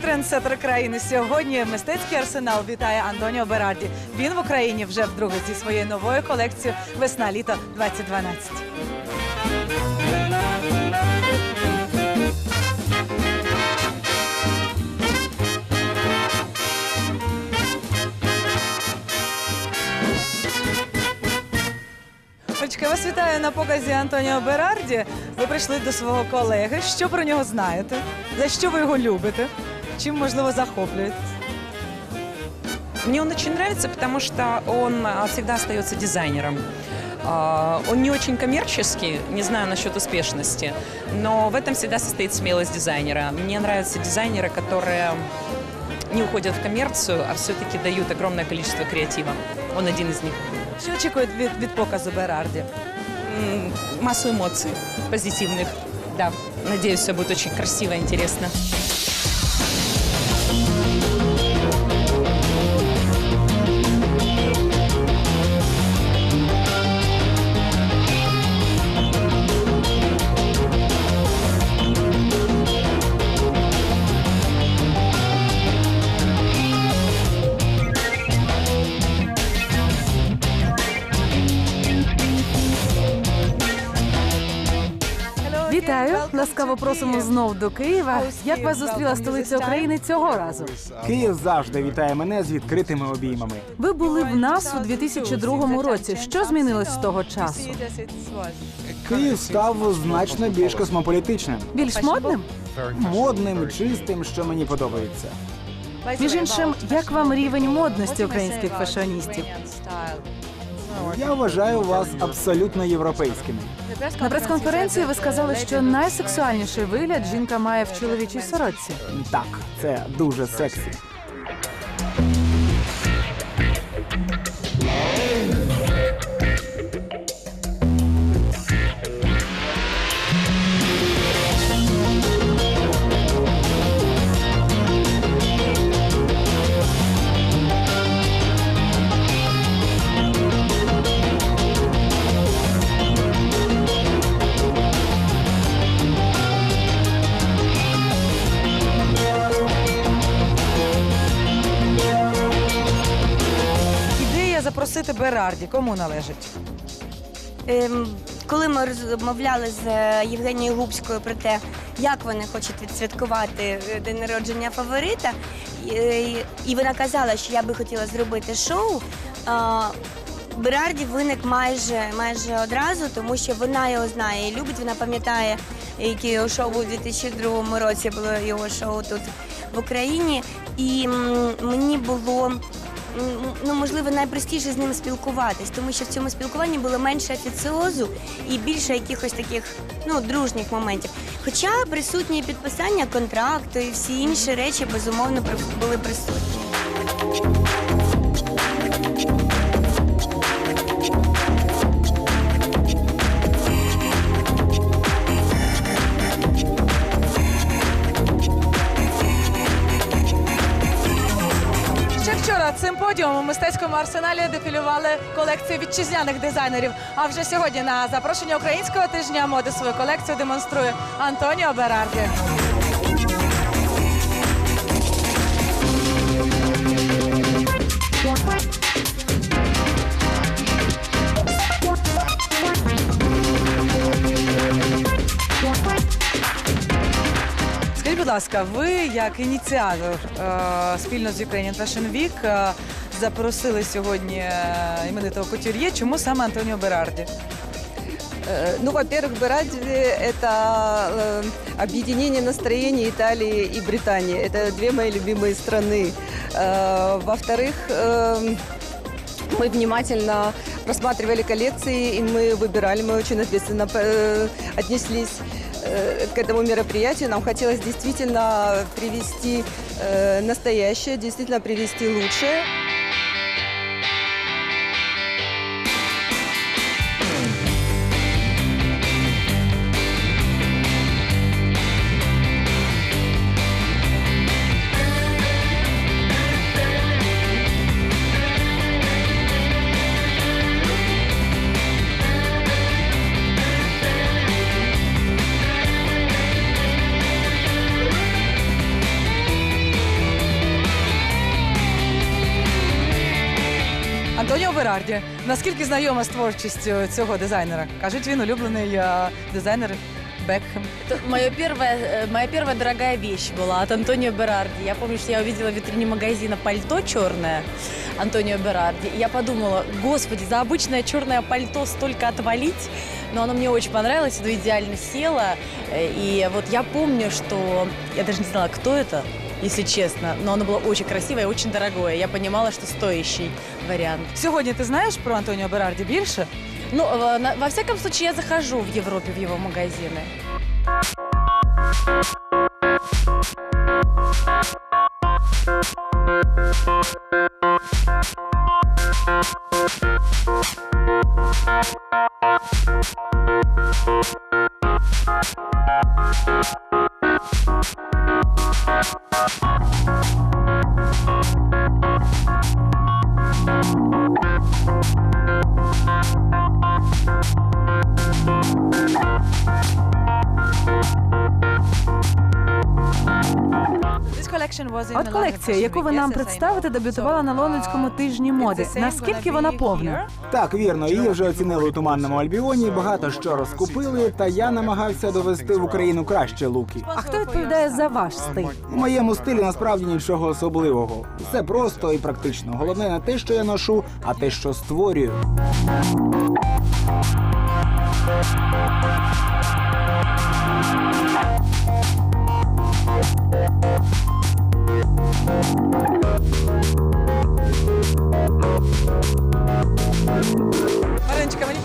трендсеттер країни. Сьогодні мистецький арсенал вітає Антоніо Берарді. Він в Україні вже вдруге зі своєю новою колекцією Весна-літо 2012. Олечка, я вас вітаю на показі Антоніо Берарді. Ви прийшли до свого колеги. Що про нього знаєте? За що ви його любите? Чим можливо захоплюєтесь? Мне он очень нравится, потому что он а, всегда остается дизайнером. А, Он не очень коммерческий, не знаю насчет успешности, но в этом всегда состоит смелость дизайнера. Мне нравятся дизайнеры, которые не уходят в коммерцию, а все-таки дают огромное количество креатива. Он один из них. Що очікують від, від показу Берарді? М, Массу эмоций позитивных. Да, надеюсь, все будет очень красиво и интересно. Вітаю! Ласкаво просимо знов до Києва. Як вас зустріла столиця України цього разу? Київ завжди вітає мене з відкритими обіймами. Ви були в нас у 2002 році. Що змінилось з того часу? Київ став значно більш космополітичним, Більш модним? модним, чистим, що мені подобається. Між іншим, як вам рівень модності українських фешоністів? Я вважаю вас абсолютно європейськими. На прес-конференції ви сказали, що найсексуальніший вигляд жінка має в чоловічій сорочці. Так, це дуже сексі. Запросити Берарді. Кому належить? Ем, коли ми розмовляли з е, Євгенією Губською про те, як вони хочуть відсвяткувати е, день народження фаворита, е, і вона казала, що я би хотіла зробити шоу. а, Берарді виник майже майже одразу, тому що вона його знає і любить. Вона пам'ятає, яке його шоу у 2002 році. Було його шоу тут в Україні. І мені було ну можливо найпростіше з ним спілкуватись, тому що в цьому спілкуванні було менше офіціозу і більше якихось таких ну дружніх моментів. Хоча присутні підписання контракту і всі інші речі безумовно були присутні. Подіумом у мистецькому арсеналі дефілювали колекції вітчизняних дизайнерів. А вже сьогодні на запрошення українського тижня моди свою колекцію демонструє Антоніо Берарді. ласка, ви як ініціатор е, спільно з Ukrainian Fashion Week е, запросили сьогодні е, іменитого кутюр'є. Чому саме Антоніо Берарді? Э, Ну, во-первых, Берарди – это э, объединение настроений Италии и Британии. Это две мои любимые страны. Э, Во-вторых, э, мы внимательно просматривали коллекции, и мы выбирали, мы очень ответственно э, отнеслись э, к этому мероприятию. Нам хотелось действительно привести э, настоящее, действительно привести лучшее. Берарді. Наскільки знайома з творчістю цього дизайнера? Кажуть, він улюблений е, дизайнер Бекхем. Моя первая, э, моя первая дорогая вещь была от Антонио Берарди. Я помню, что я увидела в витрине магазина пальто черное Антонио Берарди. И я подумала, господи, за обычное черное пальто столько отвалить. Но оно мне очень понравилось, оно идеально село. Э, И вот я помню, что я даже не знала, кто это, если честно, но оно было очень красивое и очень дорогое. Я понимала, что стоящий вариант. Сьогодні ти знаєш про Антоніо Берарді більше? Ну, э, на- во всяком случае, я захожу в Европе в его магазины. От колекція, яку ви нам представите, дебютувала на лондонському тижні моди. Наскільки вона повна? Так, вірно, її вже оцінили у туманному Альбіоні, багато що розкупили, та я намагався довести в Україну краще луки. А хто відповідає за ваш стиль? У моєму стилі насправді нічого особливого. Все просто і практично. Головне не те, що я ношу, а те, що створюю.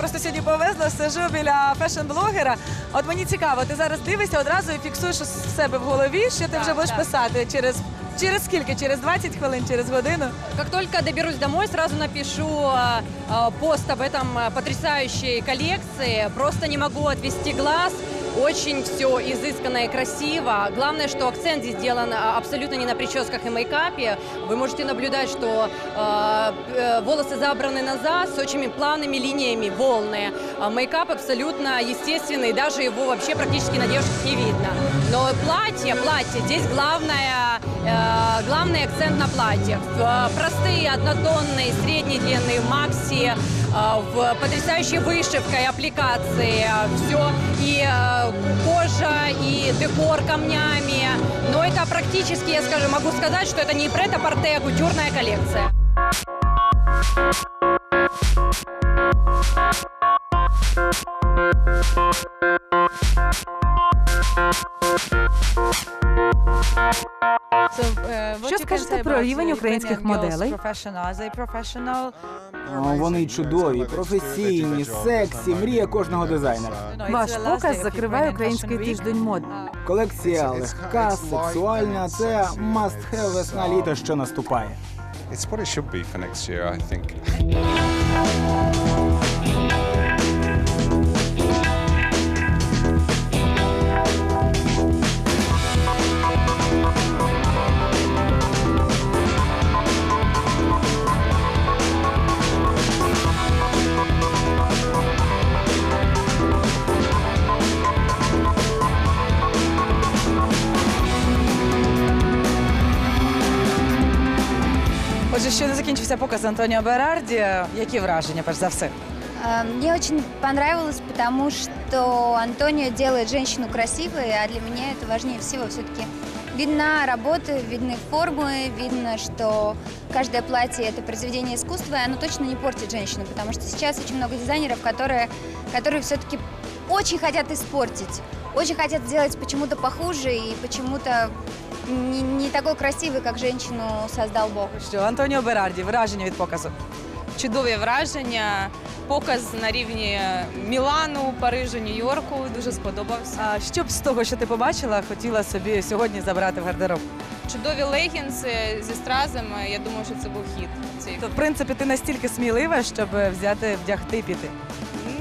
просто сьогодні повезло, сижу біля фешн-блогера. От мені цікаво, ти зараз дивишся одразу і фіксуєш у себе в голові, що ти вже будеш писати через. Через скільки? Через 20 хвилин, через годину? Как только доберусь домой, сразу напишу э, э, пост об этом э, потрясающей коллекции. Просто не могу отвести глаз. Очень все изысканно и красиво. Главное, что акцент здесь сделан а, абсолютно не на прическах и мейкапе. Вы можете наблюдать, что э, э, волосы забраны назад с очень плавными линиями, волны. А мейкап абсолютно естественный, даже его вообще практически на девушках не видно. Но платье, платье, здесь главное, э, главный акцент на платье. В, простые, однотонные, средней длины, макси, э, в потрясающей вышивкой, аппликации, все и э, кожа, и декор камнями. Но это практически, я скажу, могу сказать, что это не прет-а-порте, а кутюрная коллекция. Що скажете про рівень українських моделей? Вони чудові, професійні, сексі, мрія кожного дизайнера. Ваш показ закриває український тиждень моди. Колекція легка, сексуальна. Це must have весна літо, що наступає. It's what it should be for next year, I think. Отже, ще не закінчився показ Антоніо Берарді. Які враження, перш за все? А, Мне очень понравилось, потому что Антонио делает женщину красивой, а для меня это важнее всего. Все-таки видна работа, видны формы, видно, что каждое платье – это произведение искусства, и оно точно не портит женщину, потому что сейчас очень много дизайнеров, которые, которые все-таки очень хотят испортить, очень хотят сделать почему-то похуже и почему-то не, не такой красивой, как женщину создал Бог. Що Антоніо Берарді, враження від показу? чудові враження. Показ на рівні Мілану, Парижу, Нью-Йорку дуже сподобався. А що б з того, що ти побачила, хотіла собі сьогодні забрати в гардероб? Чудові легінси зі стразами. Я думаю, що це був хід. цієї То, в принципі, ти настільки смілива, щоб взяти, вдягти і піти.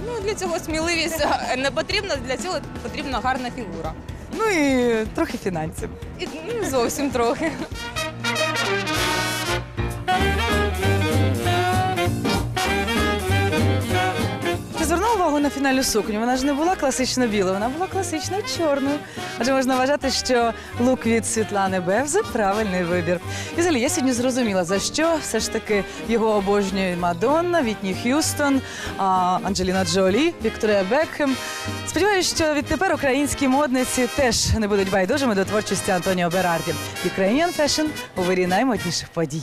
Ну для цього сміливість не потрібна. Для цього потрібна гарна фігура. Ну і трохи фінансів. І ну, зовсім трохи. Фінальну сукню. Вона ж не була класично білою, вона була класично чорною. Адже можна вважати, що лук від Світлани Бевзи правильний вибір. І взагалі, я сьогодні зрозуміла, за що все ж таки його обожнює Мадонна, Вітні Х'юстон, Анджеліна Джолі, Вікторія Бекхем. Сподіваюся, що відтепер українські модниці теж не будуть байдужими до творчості Антоніо Берарді. Ukrainian Fashion у вирі наймодніших подій.